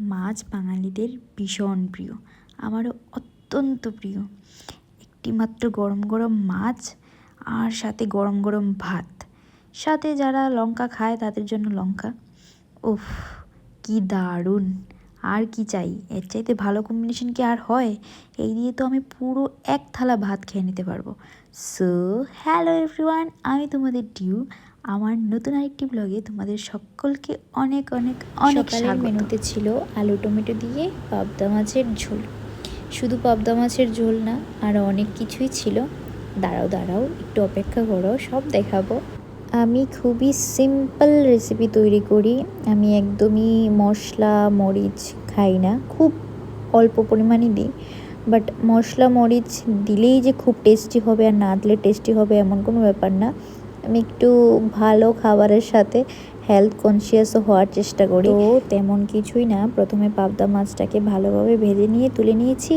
মাছ বাঙালিদের ভীষণ প্রিয়। আমারও অত্যন্ত প্রিয়। একটি মাত্র গরম গরম মাছ আর সাথে গরম গরম ভাত। সাথে যারা লঙ্কা খায় তাদের জন্য লঙ্কা। উফ, কি দারুণ। আর কি চাই? এর চাইতে ভালো কম্বিনেশন কি আর হয়? এই দিয়ে তো আমি পুরো এক থালা ভাত খেয়ে নিতে পারব। সো হ্যালো এভরিওয়ান আমি তোমাদের ডিউ। আমার নতুন আরেকটি ব্লগে তোমাদের সকলকে অনেক অনেক অনেক মেনুতে ছিল আলু টমেটো দিয়ে পাবদা মাছের ঝোল। শুধু পাবদা মাছের ঝোল না আরও অনেক কিছুই ছিল। দাঁড়াও দাঁড়াও একটু অপেক্ষা করো সব দেখাবো। আমি খুবই সিম্পল রেসিপি তৈরি করি। আমি একদমই মশলা মরিচ খাই না। খুব অল্প পরিমাণই দিই। বাট মশলা মরিচ দিলেই যে খুব টেস্টি হবে আর না দিলে টেস্টি হবে এমন কোনো ব্যাপার না। আমি একটু ভালো খাবারের সাথে হেলথ কনসিয়াসও হওয়ার চেষ্টা করি। তো তেমন কিছুই না প্রথমে পাবদা মাছটাকে ভালোভাবে ভেজে নিয়ে তুলে নিয়েছি।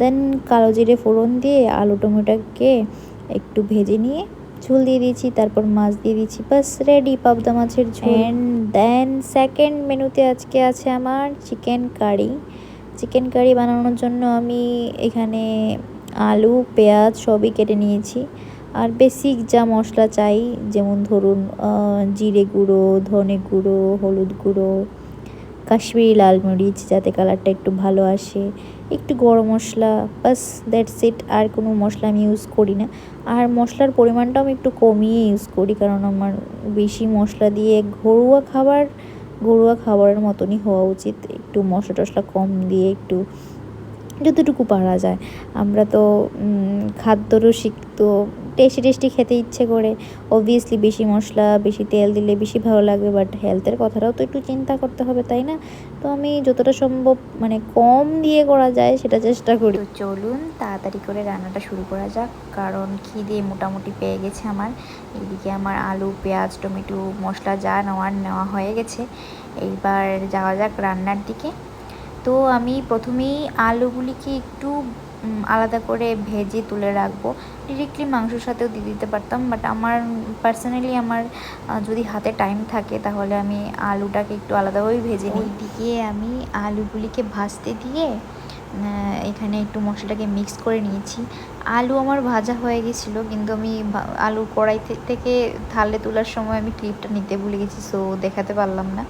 দেন কালো জিরে ফোড়ন দিয়ে আলু টমেটোকে একটু ভেজে নিয়ে ঝোল দিয়ে দিয়েছি তারপর মাছ দিয়ে দিয়েছি বাস রেডি পাবদা মাছের ঝোল। অ্যান্ড দেন সেকেন্ড মেনুতে আজকে আছে আমার চিকেন কারি চিকেন কারি বানানোর জন্য আমি এখানে আলু পেঁয়াজ সবই কেটে নিয়েছি। আর বেসিক যা মশলা চাই, যেমন ধরুন জিরে গুঁড়ো, ধনে গুঁড়ো, হলুদ গুঁড়ো, কাশ্মীরি লাল মরিচ, যাতে কালারটা একটু ভালো আসে, একটু গরম মশলা বাস দ্যাটস ইট আর কোনো মশলা আমি ইউজ করি না। আর মশলার পরিমাণটাও আমি একটু কমিয়ে ইউজ করি, কারণ আমার বেশি মশলা দিয়ে ঘরোয়া খাবার, ঘরোয়া খাবারের মতনই হওয়া উচিত। একটু মশলা টশলা কম দিয়ে একটু যতটুকু পারা যায়। আমরা তো খাদ্যরসিক তো টেস্টি টেস্টি খেতে ইচ্ছে করে। অবভিয়াসলি বেশি মশলা, বেশি তেল দিলে বেশি ভালো লাগবে বাট হেলথের কথাটাও তো একটু চিন্তা করতে হবে, তাই না? তো আমি যতটা সম্ভব মানে কম দিয়ে করা যায় সেটা চেষ্টা করি। চলুন তাড়াতাড়ি করে রান্নাটা শুরু করা যাক, কারণ খিদে মোটামুটি পেয়ে গেছে আমার। এদিকে আমার আলু, পেঁয়াজ, টমেটো, মশলা যা নেওয়ার নেওয়া হয়ে গেছে। এইবার যাওয়া যাক রান্নার দিকে। তো আমি প্রথমেই আলুগুলিকে একটু আলাদা করে ভেজে তুলে রাখব। ডিরেক্টলি মাংসর সাথেও দিয়ে দিতে পারতাম বাট আমার পার্সোনালি আমার যদি হাতে টাইম থাকে তাহলে আমি আলুটাকে একটু আলাদাভাবেই ভেজে নিই। দিকে আমি আলুগুলিকে ভাজতে দিয়ে এখানে একটু মশলাটাকে মিক্স করে নিয়েছি। আলু আমার ভাজা হয়ে গেছিল, কিন্তু আমি আলু কড়াই থেকে থালে তোলার সময় আমি ক্লিপটা নিতে ভুলে গেছি সো দেখাতে পারলাম না।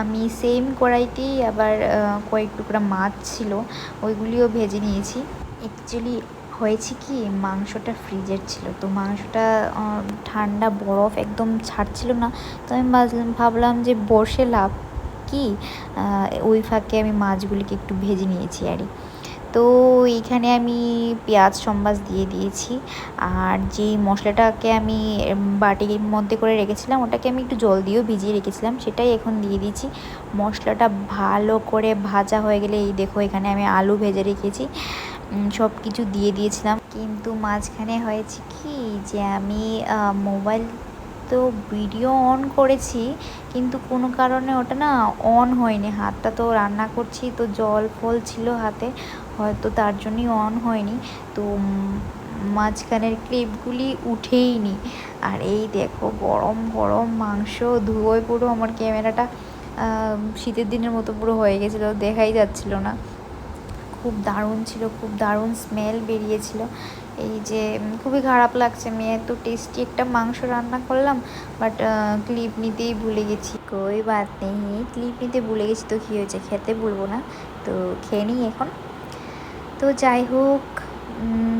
আমি সেম কড়াইতেই আবার কয়েক টুকরা মাছ ছিল, ওইগুলিও ভেজে নিয়েছি। অ্যাকচুয়ালি হয়েছে কি, মাংসটা ফ্রিজের ছিল। তো মাংসটা ঠান্ডা বরফ একদম ছাড়ছিল না। তো আমি ভাবলাম যে বসে লাভ কি? ওই ফাঁকে আমি মাছগুলিকে একটু ভেজে নিয়েছি আরই তো এইখানে আমি পেঁয়াজ সম্বাস দিয়ে দিয়েছি। আর যে মশলাটাকে আমি বাটির মধ্যে করে রেখেছিলাম, ওটাকে আমি একটু জল দিয়েও ভিজিয়ে রেখেছিলাম। সেটাই এখন দিয়ে দিয়েছি। মশলাটা ভালো করে ভাজা হয়ে গেলে, এই দেখো এখানে আমি আলু ভেজে রেখেছি। সব কিছু দিয়ে দিয়েছিলাম। কিন্তু মাঝখানে হয়েছে কি যে আমি মোবাইল তো ভিডিও অন করেছি, কিন্তু কোনো কারণে ওটা না অন হয়নি। হাতটা তো রান্না করছি, তো জল ফল ছিল হাতে, হয়তো তার জন্যই অন হয়নি। তো মাঝখানের ক্লিপগুলি উঠেই নি আর এই দেখো, গরম গরম মাংস ধুয়োয় পুরো আমার ক্যামেরাটা শীতের দিনের মতো পুরো হয়ে গেছিল, দেখাই যাচ্ছিল না। খুব দারুণ ছিল, খুব দারুণ স্মেল বেরিয়েছিল। এই যে খুবই খারাপ লাগছে আমি এত টেস্টি একটা মাংস রান্না করলাম বাট ক্লিপ নিতেই ভুলে গেছি। কই বাদ নেই ক্লিপ নিতে ভুলে গেছি তো কী হয়েছে, খেতে বলব না। তো খেয়ে নিই এখন। তো যাই হোক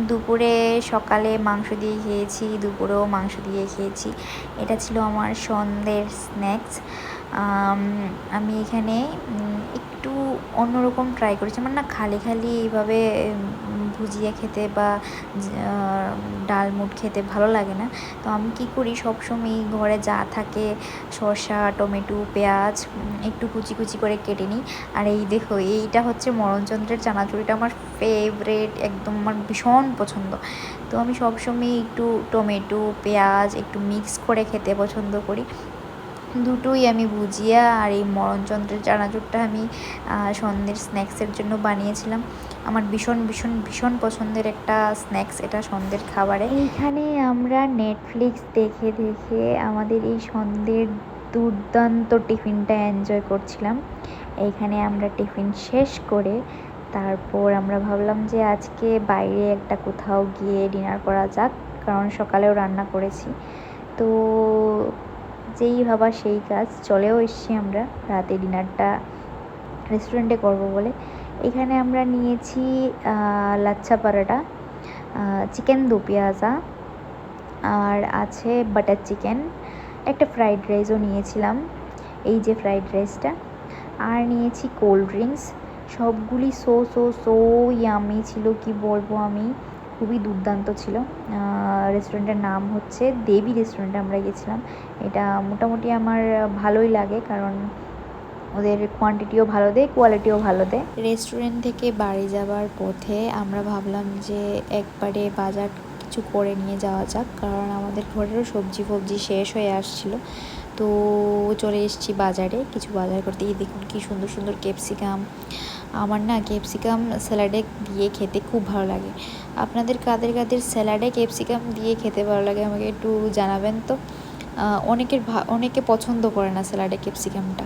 দুপুরে সকালে মাংস দিয়ে খেয়েছি, দুপুরেও মাংস দিয়ে খেয়েছি। এটা ছিল আমার সন্ধ্যের স্ন্যাক্স আমি এখানে একটু অন্যরকম ট্রাই করেছি। আমার না খালি খালি এইভাবে ভুজিয়া খেতে বা ডাল মুট খেতে ভালো লাগে না। তো আমি কি করি সবসময় ঘরে যা থাকে, শসা, টমেটো, পেঁয়াজ একটু কুচি কুচি করে কেটে নিই। আর এই দেখো, এইটা হচ্ছে মরণচন্দ্রের চানাচুরিটা আমার ফেভারেট একদম আমার ভীষণ পছন্দ। তো আমি সবসময় একটু টমেটো, পেঁয়াজ একটু মিক্স করে খেতে পছন্দ করি। দুটোই আমি ভুজিয়া আর এই মরণচন্দ্রের চানাচুরটা আমি সন্ধ্যের স্ন্যাক্সের জন্য বানিয়েছিলাম। আমার ভীষণ ভীষণ ভীষণ পছন্দের একটা স্ন্যাক্স এটা সন্ধ্যের খাবারে। এইখানে আমরা নেটফ্লিক্স দেখে দেখে আমাদের এই সন্ধ্যের দুর্দান্ত টিফিনটা এনজয় করছিলাম। এইখানে আমরা টিফিন শেষ করে তারপর আমরা ভাবলাম যে আজকে বাইরে একটা কোথাও গিয়ে ডিনার করা যাক, কারণ সকালেও রান্না করেছি। তো যেই ভাবা সেই কাজ, চলেও এসছি আমরা। রাতে ডিনারটা রেস্টুরেন্টে করব বলে। এখানে আমরা নিয়েছি লাচ্ছা পরোটা চিকেন দু পেঁয়াজা, আর আছে বাটার চিকেন একটা ফ্রাইড রাইসও নিয়েছিলাম, এই যে ফ্রাইড রাইসটা আর নিয়েছি কোল্ড ড্রিঙ্কস সবগুলি সো সো সো ইয়ামি ছিল, কি বলব আমি? খুবই দুর্দান্ত ছিল। রেস্টুরেন্টের নাম হচ্ছে দেবী রেস্টুরেন্টে আমরা গেছিলাম। এটা মোটামুটি আমার ভালোই লাগে কারণ ওদের কোয়ান্টিটিও ভালো দেয় কোয়ালিটিও ভালো দেয়। রেস্টুরেন্ট থেকে বাড়ি যাবার পথে আমরা ভাবলাম যে একবারে বাজার কিছু করে নিয়ে যাওয়া যাক, কারণ আমাদের ঘরেরও সবজি ফবজি শেষ হয়ে আসছিল। তো চলে এসেছি বাজারে, কিছু বাজার করতে। এই দেখুন কি সুন্দর সুন্দর ক্যাপসিকাম আমার না ক্যাপসিকাম স্যালাডে দিয়ে খেতে খুব ভালো লাগে। আপনাদের কাদের কাদের স্যালাডে ক্যাপসিকাম দিয়ে খেতে ভালো লাগে আমাকে একটু জানাবেন তো? অনেকের অনেকে পছন্দ করে না স্যালাডে ক্যাপসিকামটা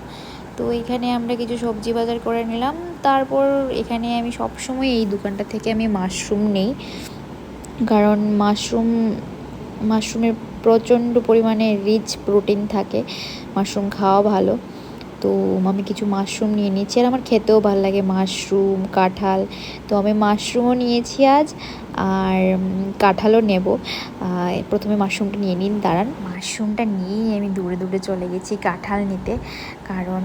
তো এখানে আমরা কিছু সবজি বাজার করে নিলাম। তারপর এখানে আমি সবসময় এই দোকানটা থেকে আমি মাশরুম নেই। কারণ মাশরুম মাশরুমের প্রচণ্ড পরিমাণে রিচ প্রোটিন থাকে। মাশরুম খাওয়া ভালো। তো আমি কিছু মাশরুম নিয়ে নিয়েছি। আর আমার খেতেও ভালো লাগে মাশরুম কাঁঠাল। তো আমি মাশরুমও নিয়েছি আজ আর কাঁঠালও নেব। প্রথমে মাশরুমটা নিয়ে নিন, দাঁড়ান। মাশরুমটা নিয়েই আমি দূরে দূরে চলে গেছি কাঁঠাল নিতে। কারণ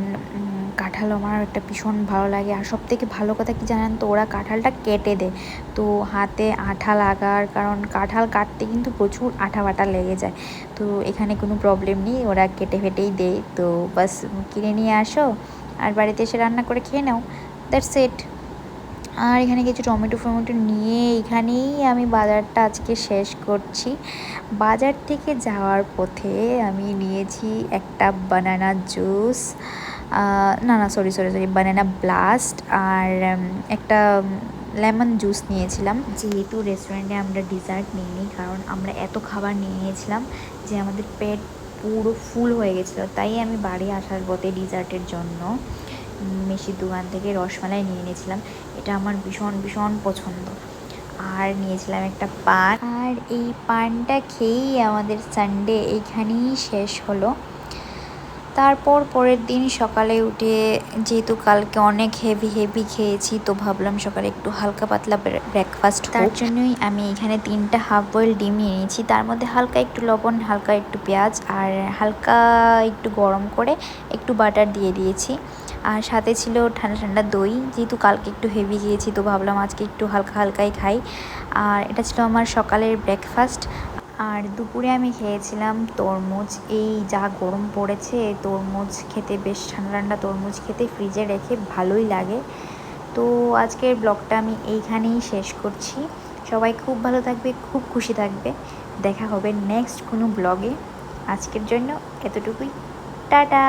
কাঁঠাল আমার একটা ভীষণ ভালো লাগে। আর সব থেকে ভালো কথা কি জানেন তো, ওরা কাঁঠালটা কেটে দেয়। তো হাতে আঠা লাগার কারণ কাঁঠাল কাটতে কিন্তু প্রচুর আঠা বাটা লেগে যায়। তো এখানে কোনো প্রবলেম নেই, ওরা কেটে ফেটেই দেয়। তো বাস কিনে নিয়ে আসো, আর বাড়িতে এসে রান্না করে খেয়ে নাও। দ্যাটস ইট আর এখানে কিছু টমেটো ফমেটো নিয়ে এখানেই আমি বাজারটা আজকে শেষ করছি। বাজার থেকে যাওয়ার পথে আমি নিয়েছি একটা বানানা জুস না না sorry sorry sorry banana blast আর একটা লেমন জুস নিয়েছিলাম। যেহেতু রেস্টুরেন্টে আমরা ডিজার্ট নিইনি, কারণ আমরা এত খাবার নিয়ে নিয়েছিলাম যে আমাদের পেট পুরো ফুল হয়ে গেছিল। তাই আমি বাড়ি আসার পথে ডিজার্টের জন্য মিষ্টির দোকান থেকে রসমালাই নিয়ে নিয়েছিলাম এটা আমার ভীষণ ভীষণ পছন্দ। আর নিয়েছিলাম একটা পান। আর এই পানটা খেয়েই আমাদের সানডে এইখানেই শেষ হলো। তারপর পরের দিন সকালে উঠে যেহেতু কালকে অনেক হেভি হেভি খেয়েছি তো ভাবলাম সকালে একটু হালকা পাতলা ব্রেকফাস্ট তার জন্যই আমি এখানে তিনটা হাফ বয়েল ডিম নিয়ে নিয়েছি। তার মধ্যে হালকা একটু লবণ হালকা একটু পেঁয়াজ আর হালকা একটু গরম করে একটু বাটার দিয়ে দিয়েছি। আর সাথে ছিল ঠান্ডা ঠান্ডা দই। যেহেতু কালকে একটু হেভি গিয়েছি তো ভাবলাম আজকে একটু হালকা হালকাই খাই। আর এটা ছিল আমার সকালের ব্রেকফাস্ট আর দুপুরে আমি খেয়েছিলাম তরমুজ। এই যা গরম পড়েছে, তরমুজ খেতে বেশ ঠান্ডা ঠান্ডা তরমুজ খেতে ফ্রিজে রেখে ভালোই লাগে। তো আজকের ব্লগটা আমি এইখানেই শেষ করছি। সবাই খুব ভালো থাকবে, খুব খুশি থাকবে। দেখা হবে নেক্সট কোনো ব্লগে। আজকের জন্য এতটুকুই। টাটা!